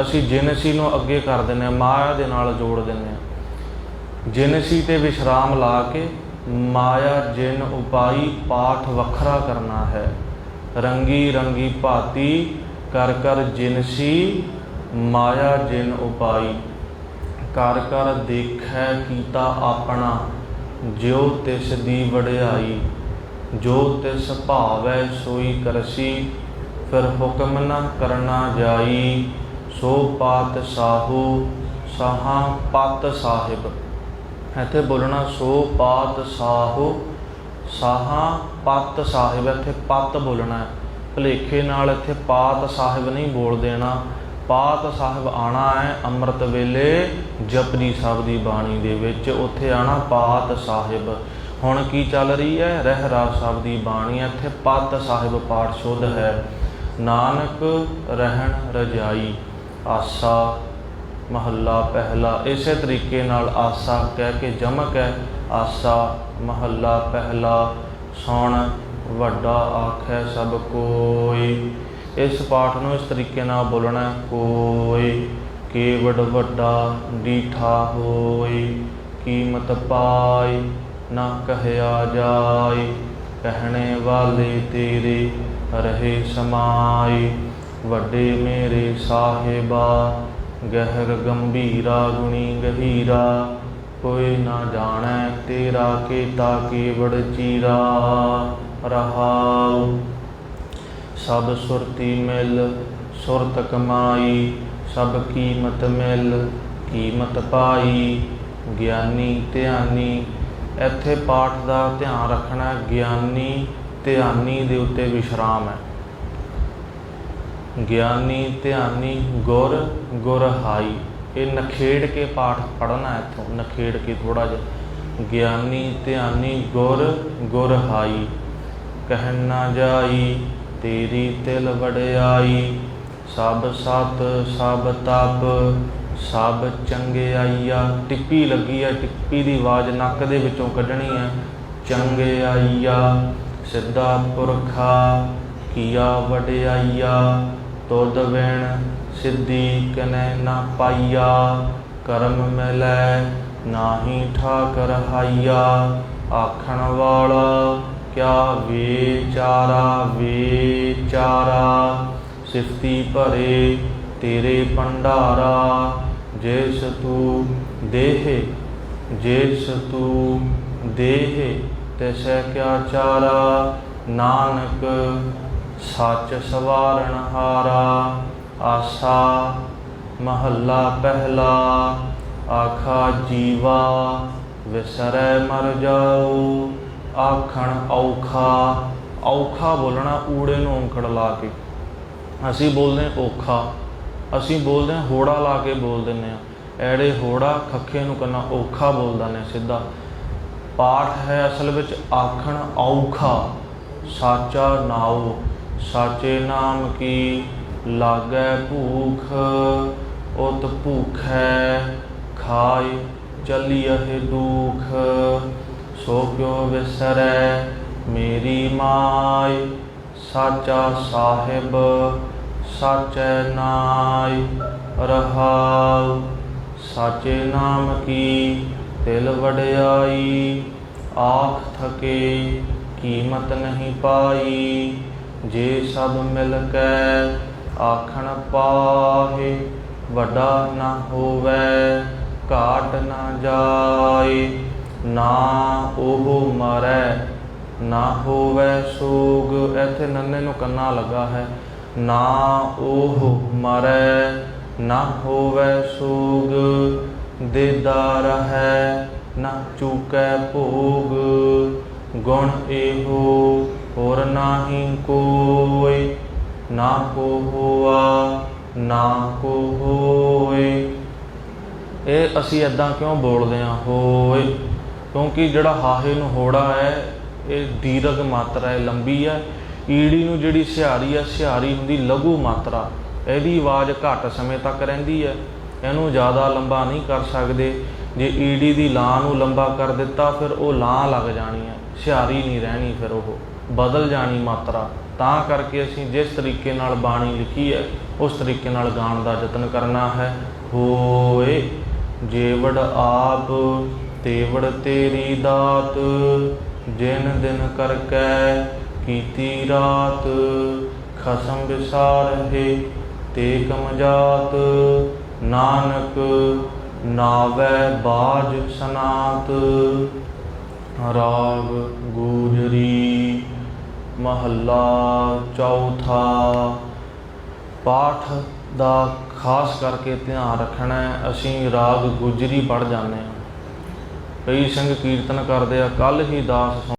ਅਸੀਂ ਜਿਨਸੀ ਨੂੰ ਅੱਗੇ ਕਰ ਦਿੰਦੇ ਹਾਂ, ਮਾਇਆ ਦੇ ਨਾਲ ਜੋੜ ਦਿੰਦੇ ਹਾਂ। ਜਿਨਸੀ ਤੇ ਵਿਸ਼ਰਾਮ ਲਾ ਕੇ ਮਾਇਆ, ਜਿਨ, ਉਪਾਈ, ਪਾਠ ਵੱਖਰਾ ਕਰਨਾ ਹੈ। ਰੰਗੀ ਰੰਗੀ ਭਾਤੀ ਕਰ ਕਰ ਜਿਨਸੀ, ਮਾਇਆ, ਜਿਨ, ਉਪਾਈ। ਕਰ ਕਰ ਦੇਖੈ ਕੀਤਾ ਆਪਣਾ, ਜਿਉ ਤਿਸ ਦੀ ਵਡਿਆਈ। ਜੋ ਤਿਸ ਭਾਵੈ ਸੋਈ ਕਰਸੀ, ਫਿਰ ਹੁਕਮ ਨਾ ਕਰਨਾ ਜਾਈ। ਸੋ ਪਾਤ ਸਾਹੂ ਸਾਹਾ ਪਤ ਸਾਹਿਬ। ਇੱਥੇ ਬੋਲਣਾ ਸੋ ਪਾਤ ਸਾਹੂ ਸਾਹਾ ਪਤ ਸਾਹਿਬ। ਇੱਥੇ ਪਤ ਬੋਲਣਾ ਹੈ। ਭਲੇਖੇ ਨਾਲ ਇੱਥੇ ਪਾਤ ਸਾਹਿਬ ਨਹੀਂ ਬੋਲ ਦੇਣਾ। ਪਾਤ ਸਾਹਿਬ ਆਣਾ ਹੈ ਅੰਮ੍ਰਿਤ ਵੇਲੇ ਜਪਜੀ ਸਾਹਿਬ ਦੀ ਬਾਣੀ ਦੇ ਵਿੱਚ। ਉੱਥੇ ਆਣਾ ਪਾਤ ਸਾਹਿਬ। ਹੁਣ ਕੀ ਚੱਲ ਰਹੀ ਹੈ? ਰਹਿਰਾ ਸਾਹਿਬ ਦੀ ਬਾਣੀ ਇੱਥੇ ਪਤ ਸਾਹਿਬ ਪਾਠ ਸ਼ੁੱਧ ਹੈ। ਨਾਨਕ ਰਹਿਣ ਰਜਾਈ। ਆਸਾ, ਮਹੱਲਾ ਪਹਿਲਾ। ਇਸੇ ਤਰੀਕੇ ਨਾਲ ਆਸਾ ਕਹਿ ਕੇ ਜਮਕ ਹੈ। ਆਸਾ, ਮਹੱਲਾ ਪਹਿਲਾ। ਸੁਣ, ਵੱਡਾ ਆਖੈ ਸਭ ਕੋਈ। ਇਸ ਪਾਠ ਨੂੰ ਇਸ ਤਰੀਕੇ ਨਾਲ ਬੋਲਣਾ ਕੋਈ। ਕੇਵੜ ਵੱਡਾ ਡੀਠਾ ਹੋਈ, ਕੀਮਤ ਪਾਈ, ਨਾ ਕਹਿਆ ਜਾਏ ਕਹਿਣੇ ਵਾਲੇ ਤੇਰੇ ਰਹੇ ਸਮਾਈ। ਵੱਡੇ ਮੇਰੇ ਸਾਹਿਬਾ, ਗਹਿਰ ਗੰਭੀਰਾ, ਗੁਣੀ ਗਹੀਰਾ, ਕੋਈ ਨਾ ਜਾਣੈ ਤੇਰਾ ਕੀਤਾ ਕੇਵੜ ਚੀਰਾ, ਰਹਾਉ। ਸਭ ਸੁਰਤੀ ਮਿਲ, ਸੁਰਤ ਕਮਾਈ, ਸਭ ਕੀਮਤ ਮਿਲ, ਕੀਮਤ ਪਾਈ। ਗਿਆਨੀ ਧਿਆਨੀ, ਇੱਥੇ ਪਾਠ ਦਾ ਧਿਆਨ ਰੱਖਣਾ ਗਿਆਨੀ ਧਿਆਨੀ ਦੇ ਉੱਤੇ ਵਿਸ਼ਰਾਮ ਹੈ। ਗਿਆਨੀ, ਧਿਆਨੀ, ਗੁਰ ਗੁਰ ਹਾਈ ਇਹ ਨਖੇੜ ਕੇ ਪਾਠ ਪੜਨਾ ਹੈ ਇੱਥੋਂ, ਨਖੇੜ ਕੇ ਥੋੜਾ ਜਿਹਾ। ਗਿਆਨੀ, ਧਿਆਨੀ, ਗੁਰ ਗੁਰ ਹਾਈ ਕਹਿਣ ਨਾ ਜਾਈ, ਤੇਰੀ ਤਿਲ ਵਡਿਆਈ। ਸਭ ਸਤ, ਸਭ ਤਪ, ਸਭ ਚੰਗਿਆਈਆ। ਟਿੱਪੀ ਲੱਗੀ ਹੈ ਟਿੱਪੀ ਦੀ ਆਵਾਜ਼ ਨੱਕ ਦੇ ਵਿੱਚੋਂ ਕੱਢਣੀ ਹੈ। ਚੰਗਿਆਈਆ, ਸਿੱਧਾ ਪੁਰਖਾ। ਕੀਆ ਵਡਿਆਈਆ, ਤੁਧ ਵਿਣ ਸਿੱਧੀ ਕਨੈ ਨਾ ਪਾਈਆ, ਕਰਮ ਮਿਲੈ ਨਾਹੀ ਠਾਕਰ ਹਾਈਆ। ਆਖਣ ਵਾਲਾ, ਕਿਆ ਵਿਚਾਰਾ ਵਿਚਾਰਾ, ਸਿਫਤੀ ਭਰੇ ਤੇਰੇ ਭੰਡਾਰਾ, ਜੇਸ ਤੂੰ ਦੇਹ, ਜੇਸ ਤੂੰ ਦੇਹ, ਤੈਸੈ ਕਿਆ ਚਾਰਾ, ਨਾਨਕ ਸੱਚ ਸਵਾਰਨ ਹਾਰਾ, ਆਸਾ ਮਹੱਲਾ ਪਹਿਲਾ, ਆਖਾ ਜੀਵਾ, ਵਿਸਰੈ ਮਰ ਜਾਉ, ਆਖਣ ਔਖਾ ਔਖਾ ਬੋਲਣਾ ਊੜੇ ਨੂੰ ਔਂਕੜ ਲਾ ਕੇ। ਅਸੀਂ ਬੋਲਦੇ ਔਖਾ, ਅਸੀਂ ਬੋਲਦੇ ਹੋੜਾ ਲਾ ਕੇ ਬੋਲ ਦਿੰਦੇ ਆ ਐੜੇ ਹੋੜਾ ਖੱਖੇ ਨੂੰ ਕੰਨਾ ਔਖਾ ਬੋਲਦਾ ਨੇ ਸਿੱਧਾ। ਪਾਠ ਹੈ ਅਸਲ ਵਿੱਚ ਆਖਣ ਔਖਾ, ਸਾਚਾ ਨਾਉ। ਸਾਚੇ ਨਾਮ ਕੀ ਲਾਗੈ ਭੂਖ? ਉਤ ਭੂਖੈ ਖਾਇ ਚਲੀਅਹਿ ਦੁਖ ਸੋ ਕਿਉ ਵਿਸਰੈ ਮੇਰੀ ਮਾਈ ਸਾਚਾ ਸਾਹਿਬ, ਸਾਚੈ ਨਾਇ ਰਹਾਉ। ਸਾਚੇ ਨਾਮ ਕੀ ਤਿਲ ਵਡਿਆਈ? ਆਖ ਥਕੇ ਕੀਮਤ ਨਹੀਂ ਪਾਈ। ਜੇ ਸਭ ਮਿਲ ਕੈ ਆਖਣ ਪਾਹੇ, ਵੱਡਾ ਨਾ ਹੋਵੇ, ਘਾਟ ਨਾ ਜਾਏ, ਨਾ ਉਹ ਮਰੈ, ਨਾ ਹੋਵੇ ਸੋਗ। ਇੱਥੇ ਨੰਨੇ ਨੂੰ ਕੰਨਾ ਲੱਗਾ ਹੈ, ਨਾ ਉਹ ਮਰੈ, ਨਾ ਹੋਵੇ ਸੋਗ। ਦੇਦਾਰ ਹੈ ਨਾ ਚੂਕੈ ਭੋਗ, ਗੁਣ ਇਹੋ ਨਾਹੀ ਕੋਈ ਨਾ ਕੋ ਹੋਆ, ਨਾ ਕੋ ਹੋਏ ਇਹ ਅਸੀਂ ਇਦਾਂ ਕਿਉਂ ਬੋਲਦੇ ਹਾਂ ਹੋਏ ਕਿਉਂਕਿ ਜਿਹੜਾ ਹਾਹੇ ਨੂੰ ਹੋੜਾ ਹੈ, ਇਹ ਦੀਰਘ ਮਾਤਰਾ ਹੈ, ਲੰਬੀ ਹੈ। ਈੜੀ ਨੂੰ ਜਿਹੜੀ ਸਿਹਾਰੀ ਹੈ, ਸਿਹਾਰੀ ਹੁੰਦੀ ਲਘੂ ਮਾਤਰਾ। ਇਹਦੀ ਆਵਾਜ਼ ਘੱਟ ਸਮੇਂ ਤੱਕ ਰਹਿੰਦੀ ਹੈ। ਇਹਨੂੰ ਜ਼ਿਆਦਾ ਲੰਬਾ ਨਹੀਂ ਕਰ ਸਕਦੇ। ਜੇ ਈੜੀ ਦੀ ਲਾਂ ਨੂੰ ਲੰਬਾ ਕਰ ਦਿੱਤਾ, ਫਿਰ ਉਹ ਲਾਂ ਲੱਗ ਜਾਣੀ ਹੈ। ਸਿਹਾਰੀ ਨਹੀਂ ਰਹਿਣੀ ਫਿਰ ਉਹ। ਬਦਲ ਜਾਣੀ ਮਾਤਰਾ। ਤਾਂ ਕਰਕੇ ਅਸੀਂ ਜਿਸ ਤਰੀਕੇ ਨਾਲ ਬਾਣੀ ਲਿਖੀ ਹੈ, ਉਸ ਤਰੀਕੇ ਨਾਲ ਗਾਣ ਦਾ ਯਤਨ ਕਰਨਾ ਹੈ। ਹੋਏ, ਜੇਵੜ ਆਪ, ਤੇਵੜ ਤੇਰੀ ਦਾਤ, ਜਿਨ ਦਿਨ ਕਰ ਕੈ ਕੀਤੀ ਰਾਤ ਖਸਮ ਵਿਸਾਰ ਹੈ ਤੇ ਕਮਜਾਤ, ਨਾਨਕ ਨਾਵੈ ਬਾਜ ਸਨਾਤ। ਰਾਗ ਗੋਜਰੀ ਮਹੱਲਾ ਚੌਥਾ। ਪਾਠ ਦਾ ਖਾਸ ਕਰਕੇ ਧਿਆਨ ਰੱਖਣਾ ਹੈ, ਅਸੀਂ ਰਾਗ ਗੁਜਰੀ ਪੜ ਜਾਂਦੇ ਹਾਂ। ਕਈ ਸਿੰਘ ਕੀਰਤਨ ਕਰਦੇ ਆ ਕੱਲ ਹੀ ਦਾਸ